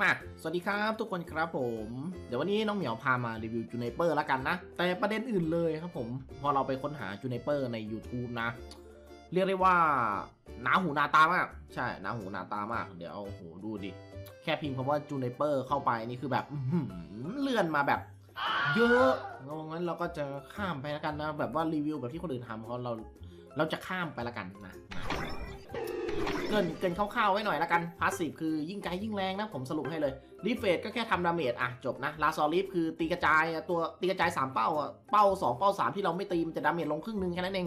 มา สวัสดีครับทุกคนครับผม เดี๋ยววันนี้น้องเหมียวพามารีวิวจูเนเปอร์แล้วกันนะ แต่ประเด็นอื่นเลยครับผม พอเราไปค้นหาจูเนเปอร์ใน YouTube นะ เรียกได้ว่าหนาหูหนาตามาก ใช่หนาหูหนาตามาก เดี๋ยวเอาโหดูดิ แค่พิมพ์คำว่าจูเนเปอร์เข้าไปนี่คือแบบเลื่อนมาแบบ เยอะงั้นเราก็จะข้ามไปแล้วกันนะ แบบว่ารีวิวแบบที่คนอื่นทำเขาะเราเราจะข้ามไปแล้วกันนะ เกินเกินคร่าวๆไว้หน่อยละกันพาสซีฟคือยิ่งไกลยิ่งแรงนะผมสรุปให้เลยรีเฟดก็แค่ทำดาเมจอะจบนะลาซอลิฟคือตีกระจายตัวตีกระจาย 3 เป้าอะเป้า 2 เป้า 3 ที่เราไม่ตีมันจะดาเมจลงครึ่งหนึงแค่นั้นเอง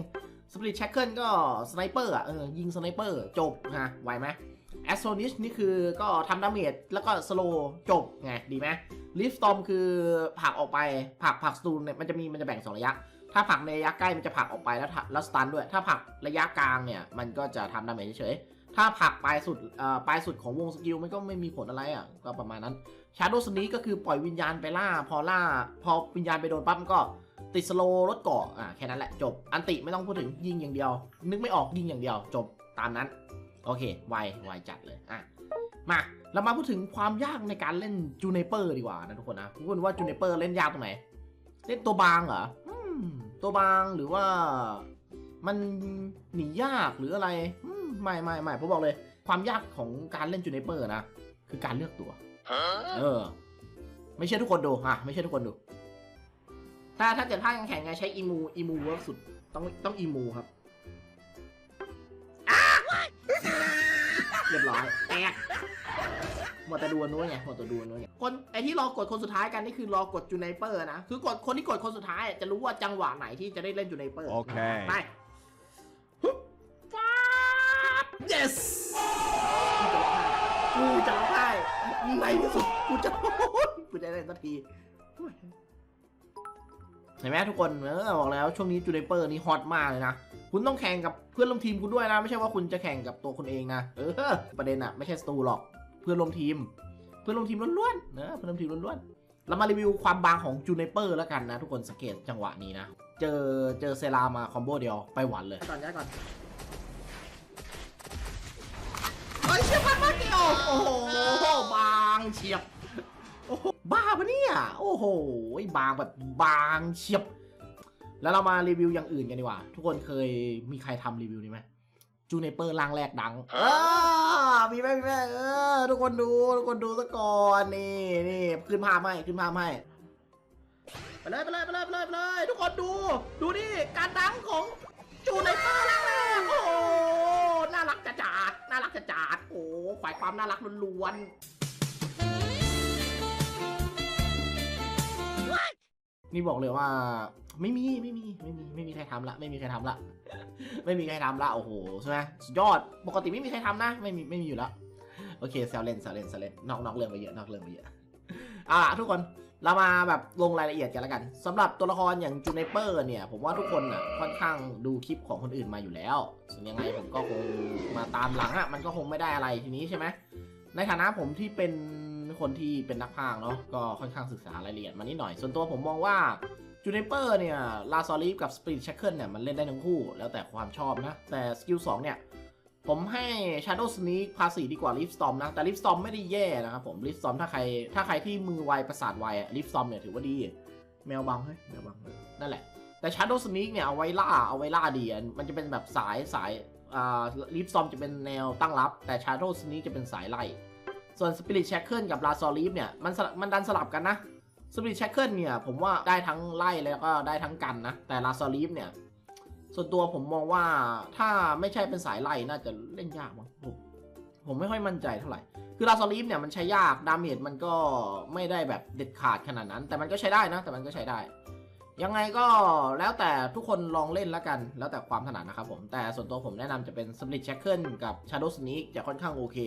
สปริตแชคเกิลก็สไนเปอร์อะเออยิงสไนเปอร์จบฮะไหวไหมแอสโซนิชนี่คือก็ทำดาเมจแล้วก็สโลจบไงดีไหมลิฟตอมคือผลักออกไปผลักผลักสตูนเนี่ยมันจะมีมันจะแบ่งสองระยะ ถ้าผลักในระยะใกล้มันจะผลักออกไปแล้วแล้วสตันด้วย ถ้าผลักระยะกลางเนี่ย มันก็จะทำดาเมจเฉย ถ้าผักปลายสุดปลายสุดของวงสกิลมันก็ไม่มีผลอะไรอะก็ประมาณนั้นชาร์โดสนีก็คือปล่อยวิญญาณไปล่า พอล่า พอวิญญาณไปโดนปั๊บมันก็ติดสโลรถเกาะอะแค่นั้นแหละจบ อันติไม่ต้องพูดถึงยิงอย่างเดียว นึกไม่ออกยิงอย่างเดียวจบตามนั้น โอเค ไวไวจัดเลยอะมาเรามาพูดถึงความยากในการเล่นจูเนเปอร์ดีกว่านะทุกคนนะทุกคนว่าจูเนเปอร์เล่นยากตรงไหน เล่นตัวบางเหรอตัวบางหรือว่ามันหนียากหรืออะไรอื ไม่ไม่ไม่ผมบอกเลย ความยากของการเล่นจูเนเปอร์นะ คือการเลือกตัว เออ ไม่ใช่ทุกคนดูอะไม่ใช่ทุกคนดู ถ้าถ้าเกิดภาคแข่งไงใช้อีมูอีมูเวิร์กสุด ต้องต้องอีมูครับอ้าเรียบร้อยแตกหมดแต่ดูอันนู้นไงหมดแต่ดูอันนู้นไงคนไอที่รอกดคนสุดท้ายกันนี่คือรอกดจูเนเปอร์นะ คือกดคนที่กดคนสุดท้ายจะรู้ว่าจังหวะไหนที่จะได้เล่นจูเนเปอร์โอเคไปฮึบฟ้าบ yes กูจะร้องไห้ในที่สุดกูจะกูจะได้สักทีเห็นไหมทุกคนเออบอกแล้วช่วงนี้จูเนเปอร์นี่ฮอตมากเลยนะ คุณต้องแข่งกับเพื่อนร่วมทีมคุณด้วยนะ ไม่ใช่ว่าคุณจะแข่งกับตัวคุณเองนะ เออ ประเด็นอะไม่ใช่สตูหรอกเพื่อนร่วมทีม เพื่อนร่วมทีมล้วนๆนะเพื่อนร่วมทีมล้วนๆเรามารีวิวความบางของจูเนเปอร์แล้วกันนะ ทุกคนสังเกตจังหวะนี้นะ เจอเจอเซรามาคอมโบเดียวไปหวันเลยก่อนย้ายก่อนเฮ้ยเชี่ยพันมากเดียว โอ้โหบางเฉียบโอ้โหบ้าปะเนี่ย โอ้โหบางแบบบางเฉียบ แล้วเรามารีวิวอย่างอื่นกันดีกว่า ทุกคนเคยมีใครทำรีวิวนี้ไหมจูเนเปอร์ล่างแรกดัง เออมีไหมมีไหมเออ ทุกคนดู ทุกคนดูซะก่อน นี่นี่ขึ้นภาพให้ขึ้นภาพให้ไปเลยไปเลยไปเลยไปเลยไปเลย ทุกคนดู ดูนี่ การดังของจูเนเปอร์ล่างแรก โอ้โห น่ารักจะจัด น่ารักจะจัดโอ้ฝ่ายความน่ารักล้วนๆนี่บอกเลยว่า ไม่มีไม่มีไม่มีไม่มีใครทำละไม่มีใครทำละ ไม่มีใครทำละโอ้โหใช่ไหมสุดยอดปกติไม่มีใครทำนะ ไม่มีไม่มีอยู่แล้วโอเคแซวเล่นแซวเล่นแซวเล่นนอกนอกเรื่องไปเยอะนอกเรื่องไปเยอะเอาล่ะทุกคน เรามาแบบลงรายละเอียดกันแล้วกันสำหรับตัวละครอย่างจูเนเปอร์เนี่ย ผมว่าทุกคนอะค่อนข้างดูคลิปของคนอื่นมาอยู่แล้วส่วนยังไงผมก็คงมาตามหลังอะมันก็คงไม่ได้อะไรทีนี้ใช่ไหมในฐานะผมที่เป็นคนที่เป็นนักพากเนาะก็ค่อนข้างศึกษารายละเอียดมานิดหน่อย ส่วนตัวผมมองว่าจูเนเปอร์เนี่ยลาซอลีฟกับสปริต s ช a เคิลเนี่ยมันเล่นได้ทั้งคู่ แล้วแต่ความชอบนะ แต่สกิล2เนี่ย ผมให้ Shadow Sneak ภาษีดีกว่า Leaf Storm นะ แต่ Leaf Storm ไม่ได้แย่นะครับผม Leaf Storm ถ้าใครถ้าใครที่มือไวประสาทไวอะ Leaf Storm เนี่ยถือว่าดี แมวบังเฮ้ยแมวบังนั่นแหละ แต่ Shadow Sneak เนี่ยเอาไว้ล่าเอาไว้ล่าดีอะมันจะเป็นแบบสายสายอ่า Leaf Storm จะเป็นแนวตั้งรับ แต่ Shadow Sneak จะเป็นสายไล่ ส่วน Spirit Shackle กับ l a z o l e a f เนี่ยมันสลับมันดันสลับกันนะสปิริตแชคเกิลเนี่ยผมว่าได้ทั้งไล่แล้วก็ได้ทั้งกันนะแต่ลาซอลีฟเนี่ย ส่วนตัวผมมองว่าถ้าไม่ใช่เป็นสายไล่น่าจะเล่นยากมั้งผมผมไม่ค่อยมั่นใจเท่าไหร่ คือลาซอลีฟเนี่ยมันใช้ยาก ดาเมจมันก็ไม่ได้แบบเด็ดขาดขนาดนั้น แต่มันก็ใช้ได้นะ แต่มันก็ใช้ได้ ยังไงก็แล้วแต่ทุกคนลองเล่นแล้วกัน แล้วแต่ความถนัดนะครับผม แต่ส่วนตัวผมแนะนำจะเป็นสปิริตแชคเกิลกับ Shadow Sneak จะค่อนข้างโอเค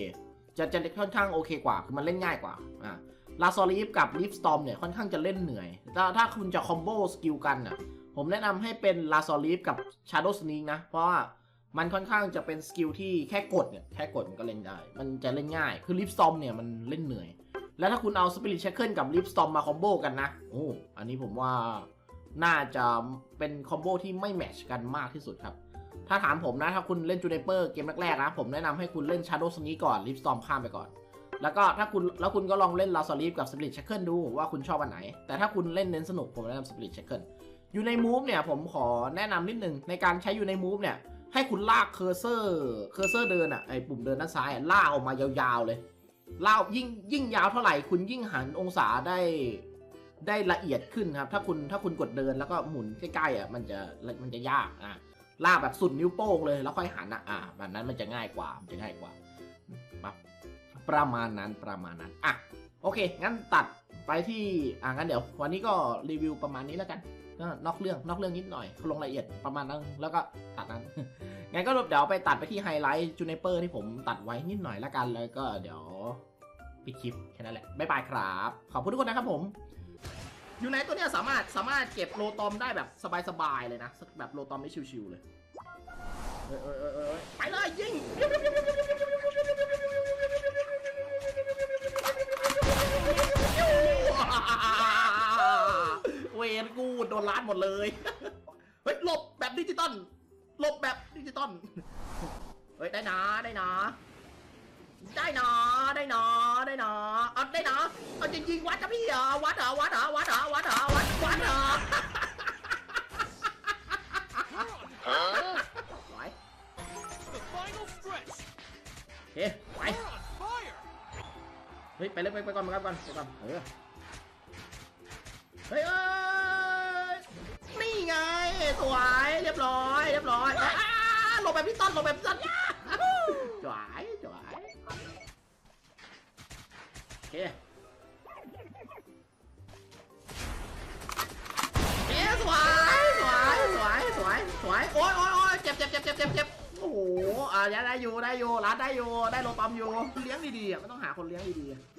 จะจะค่อนข้างโอเคกว่า คือมันเล่นง่ายกว่า อ่าลาซอลีฟกับลิฟสตอมเนี่ยค่อนข้างจะเล่นเหนื่อย ถ้าถ้าคุณจะคอมโบสกิลกันน่ะ ผมแนะนำให้เป็นลาซอลีฟกับชาร์โดส n น a นะ เพราะว่ามันค่อนข้างจะเป็นสกิลที่แค่กดเนี่ย แค่กดมันก็เล่นได้ มันจะเล่นง่าย คือลิฟสตอมเนี่ยมันเล่นเหนื่อย แล้วถ้าคุณเอาสปิริตเชคเกิลกับลิฟสตอมมาคอมโบกันนะ โอ้ อันนี้ผมว่าน่าจะเป็นคอมโบที่ไม่แมชกันมากที่สุดครับ ถ้าถามผมนะ ถ้าคุณเล่นจูเนเปอร์เกมแรกๆนะ ผมแนะนำให้คุณเล่นชาร์โดส n น a ก่อนลิฟสตอมข้ามไปก่อน แล้วก็ถ้าคุณแล้วคุณก็ลองเล่นลาซอลีฟกับสปิริตเชคเกิลดูว่าคุณชอบอันไหน แต่ถ้าคุณเล่นเน้นสนุกผมแนะนำสปิริตเชคเกิล อยู่ในมูฟเนี่ยผมขอแนะนำนิดนึงในการใช้อยู่ในมูฟเนี่ยให้คุณลากเคอร์เซอร์เคอร์เซอร์เดินอะไอปุ่มเดินด้านซ้ายลากออกมายาวๆเลยลากยิ่งยิ่งยาวเท่าไหร่คุณยิ่งหันองศาได้ได้ละเอียดขึ้นครับ ถ้าคุณถ้าคุณกดเดินแล้วก็หมุนใกล้ๆอะมันจะมันจะยากอะลากแบบสุดนิ้วโป้งเลยแล้วค่อยหันอะอะแบบนั้นมันจะง่ายกว่ามันจะง่ายกว่าปั๊บประมาณนั้นประมาณนั้นอะโอเค งั้นตัดไปที่อะงั้นเดี๋ยว วันนี้ก็รีวิวประมาณนี้แล้วกัน นอกเรื่องนอกเรื่องนิดหน่อยลงรายละเอียดประมาณนั้นแล้วก็ตัดนั้นงั้นก็เดี๋ยวไปตัดไปที่ไฮไลท์จูเนเปอร์ที่ผมตัดไว้นิดหน่อยแล้วกันแล้วก็เดี๋ยวปิดคลิปแค่นั้นแหละบ๊ายบายครับ ขอบคุณทุกคนนะครับผมอยู่ในตัวเนี้ยสามารถสามารถเก็บโลตอมได้แบบสบายๆเลยนะ แบบโลตอมได้ชิวๆเลยเอ้ยเอ้ยเอ้ยเอ้ยไปเลยยิง โดนล้านหมดเลย เฮ้ยหลบแบบดิจิตอลหลบแบบดิจิตอลเฮ้ยได้นะได้นะ ได้นะได้นะได้นะเอาได้นะเอาจริงๆวัดนะพี่เหรอวัดเหรอวัดเหรอวัดเหรอวัดเหรอวัดวัดเหรอไหว The final stretch. โอเคไปเฮ้ยไปเลยไปไปก่อนไปก่อนไปก่อนเออเฮ้ย สวยเรียบร้อยเรียบร้อยอ้าหลบแบบพี่ต้นหลบแบบพี่ต้นจวายจวายโอเคเอ๊สวยสวยสวยสวยสวยโอ้ยโอ้ยโอ้ยเจ็บเจ็บเจ็บเจ็บเจ็บเจ็บโอ้โหอ่ายังได้อยู่ได้อยู่ร้านได้อยู่ได้โลตอมอยู่เลี้ยงดีๆอะไม่ต้องหาคนเลี้ยงดีๆ